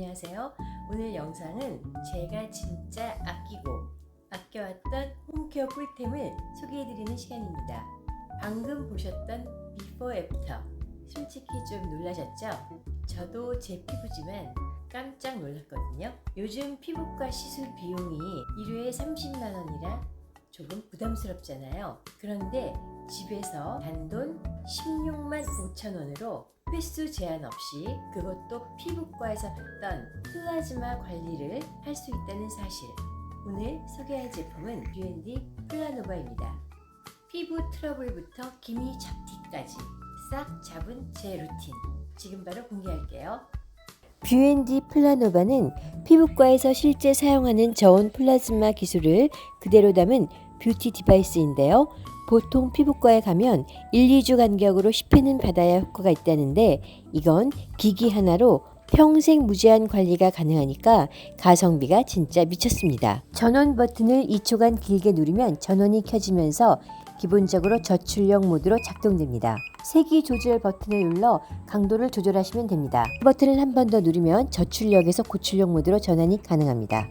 안녕하세요. 오늘 영상은 제가 진짜 아끼고 아껴왔던 홈케어 꿀템을 소개해드리는 시간입니다. 방금 보셨던 비포 애프터 솔직히 좀 놀라셨죠? 저도 제 피부지만 깜짝 놀랐거든요. 요즘 피부과 시술 비용이 1회에 30만 원이라 조금 부담스럽잖아요. 그런데 집에서 단돈 16만 5천 원으로 횟수 제한 없이 그것도 피부과에서 받던 플라즈마 관리를 할 수 있다는 사실. 오늘 소개할 제품은 B&D 플라노바입니다. 피부 트러블부터 기미 잡티까지 싹 잡은 제 루틴. 지금 바로 공개할게요. 뷰앤디 플라노바는 피부과에서 실제 사용하는 저온 플라즈마 기술을 그대로 담은 뷰티 디바이스인데요. 보통 피부과에 가면 1, 2주 간격으로 10회는 받아야 효과가 있다는데 이건 기기 하나로 평생 무제한 관리가 가능하니까 가성비가 진짜 미쳤습니다. 전원 버튼을 2초간 길게 누르면 전원이 켜지면서 기본적으로 저출력 모드로 작동됩니다. 세기 조절 버튼을 눌러 강도를 조절하시면 됩니다. 버튼을 한 번 더 누르면 저출력에서 고출력 모드로 전환이 가능합니다.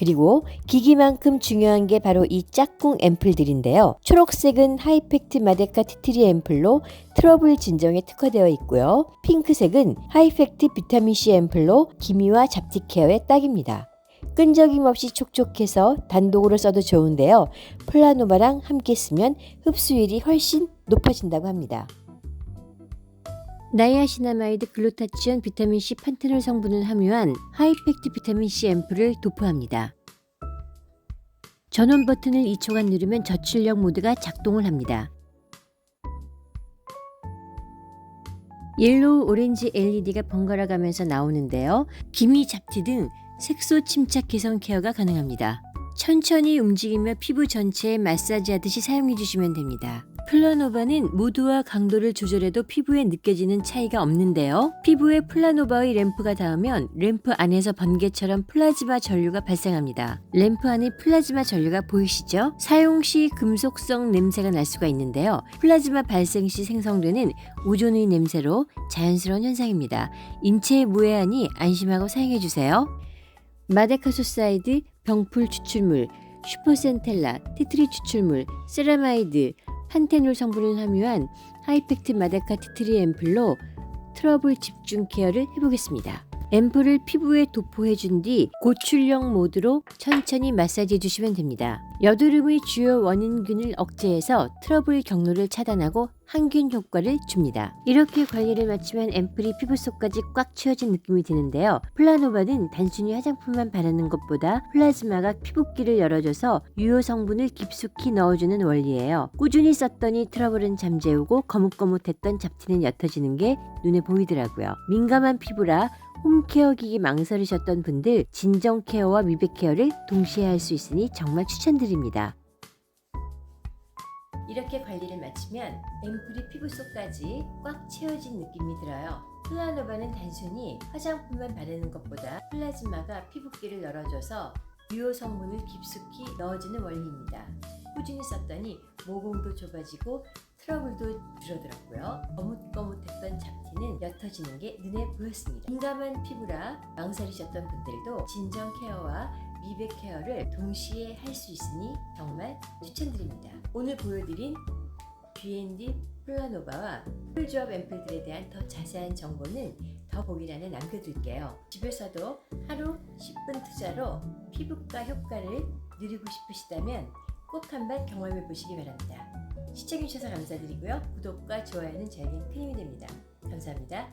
그리고 기기만큼 중요한 게 바로 이 짝꿍 앰플들인데요. 초록색은 하이펙트 마데카 티트리 앰플로 트러블 진정에 특화되어 있고요. 핑크색은 하이펙트 비타민C 앰플로 기미와 잡티 케어에 딱입니다. 끈적임 없이 촉촉해서 단독으로 써도 좋은데요. 플라노바랑 함께 쓰면 흡수율이 훨씬 높아진다고 합니다. 나이아시나마이드 글루타치온 비타민C 판테놀 성분을 함유한 하이펙트 비타민C 앰플을 도포합니다. 전원 버튼을 2초간 누르면 저출력 모드가 작동을 합니다. 옐로우 오렌지 LED가 번갈아 가면서 나오는데요. 기미 잡티 등 색소 침착 개선 케어가 가능합니다. 천천히 움직이며 피부 전체에 마사지하듯이 사용해 주시면 됩니다. 플라노바는 모두와 강도를 조절해도 피부에 느껴지는 차이가 없는데요. 피부에 플라노바의 램프가 닿으면 램프 안에서 번개처럼 플라즈마 전류가 발생합니다. 램프 안에 플라즈마 전류가 보이시죠? 사용 시 금속성 냄새가 날 수가 있는데요. 플라즈마 발생 시 생성되는 오존의 냄새로 자연스러운 현상입니다. 인체에 무해하니 안심하고 사용해 주세요. 마데카 소사이드 병풀 추출물, 슈퍼센텔라, 티트리 추출물, 세라마이드, 판테놀 성분을 함유한 하이펙트 마데카 티트리 앰플로 트러블 집중 케어를 해보겠습니다. 앰플을 피부에 도포해준 뒤 고출력 모드로 천천히 마사지해 주시면 됩니다. 여드름의 주요 원인균을 억제해서 트러블 경로를 차단하고 항균 효과를 줍니다. 이렇게 관리를 마치면 앰플이 피부 속까지 꽉 채워진 느낌이 드는데요. 플라노바는 단순히 화장품만 바르는 것보다 플라즈마가 피부끼를 열어줘서 유효 성분을 깊숙이 넣어주는 원리예요. 꾸준히 썼더니 트러블은 잠재우고 거뭇거뭇했던 잡티는 옅어지는 게 눈에 보이더라고요. 민감한 피부라 홈케어 기기 망설이셨던 분들 진정 케어와 미백 케어를 동시에 할 수 있으니 정말 추천드립니다. 이렇게 관리를 마치면 앰플이 피부 속까지 꽉 채워진 느낌이 들어요. 플라노바는 단순히 화장품만 바르는 것보다 플라즈마가 피부끼를 열어줘서 유효 성분을 깊숙이 넣어주는 원리입니다. 꾸준히 썼더니 모공도 좁아지고 트러블도 줄어들었고요. 거뭇거뭇했던 옅어지는 게 눈에 보였습니다. 민감한 피부라 망설이셨던 분들도 진정 케어와 미백 케어를 동시에 할 수 있으니 정말 추천드립니다. 오늘 보여드린 B&D 플라노바와 풀조합 앰플들에 대한 더 자세한 정보는 더보기란에 남겨둘게요. 집에서도 하루 10분 투자로 피부과 효과를 누리고 싶으시다면 꼭 한번 경험해 보시기 바랍니다. 시청해주셔서 감사드리고요. 구독과 좋아요는 저에겐 큰 힘이 됩니다. 감사합니다.